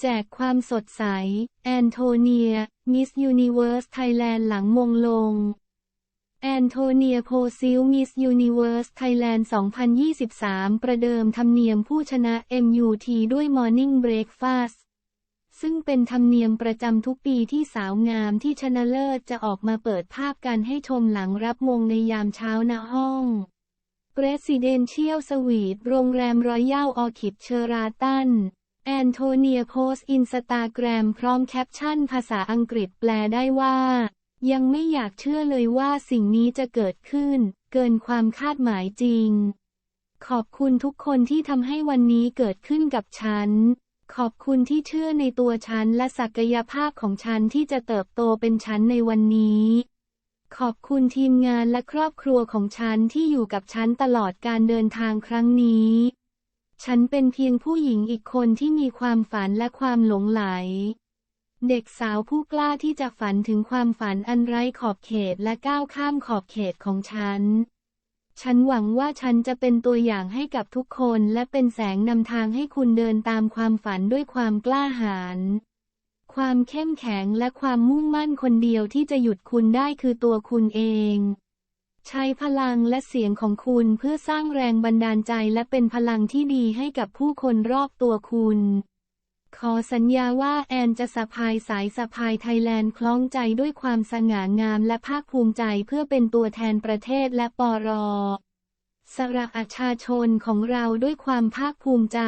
แจกความสดใส แอนโทเนีย มิสยูนิเวิร์สไทยแลนด์หลังมงลง แอนโทเนียโพซิลมิสยูนิเวิร์สไทยแลนด์ 2023 ประเดิมธรรมเนียมผู้ชนะ MUT ด้วย Morning Breakfast ซึ่งเป็นธรรมเนียมประจำทุกปีที่สาวงามที่ชนะเลิศจะออกมาเปิดภาพกันให้ชมหลังรับมงในยามเช้าณห้อง Presidential Suite โรงแรมรอยัลออคิดเชอราตัน แอนโทเนียโพสอินสตาแกรมพร้อมแคปชั่นภาษาอังกฤษแปลได้ว่า ยังไม่อยากเชื่อเลยว่าสิ่งนี้จะเกิดขึ้น เกินความคาดหมายจริง ขอบคุณทุกคนที่ทำให้วันนี้เกิดขึ้นกับฉัน ขอบคุณที่เชื่อในตัวฉันและศักยภาพของฉันที่จะเติบโตเป็นฉันในวันนี้ ขอบคุณทีมงานและครอบครัวของฉันที่อยู่กับฉันตลอดการเดินทางครั้งนี้ ฉันเป็นเพียงผู้หญิงอีกคนที่มีความฝันและความหลงไหล เด็กสาวผู้กล้าที่จะฝันถึงความฝันอันไร้ขอบเขตและก้าวข้ามขอบเขตของฉัน ฉันหวังว่าฉันจะเป็นตัวอย่างให้กับทุกคนและเป็นแสงนำทางให้คุณเดินตามความฝันด้วยความกล้าหาญ ความเข้มแข็งและความมุ่งมั่นคนเดียวที่จะหยุดคุณได้คือตัวคุณเอง ใช้พลังและเสียงของคุณเพื่อสร้างแรงบันดาลใจและเป็นพลังที่ดีให้กับผู้คนรอบตัวคุณ ขอสัญญาว่าแอนจะสะพายสายสะพายไทยแลนด์คล้องใจด้วยความสง่างามและภาคภูมิใจเพื่อเป็นตัวแทนประเทศและปรสระประชาชนของเราด้วยความภาคภูมิใจ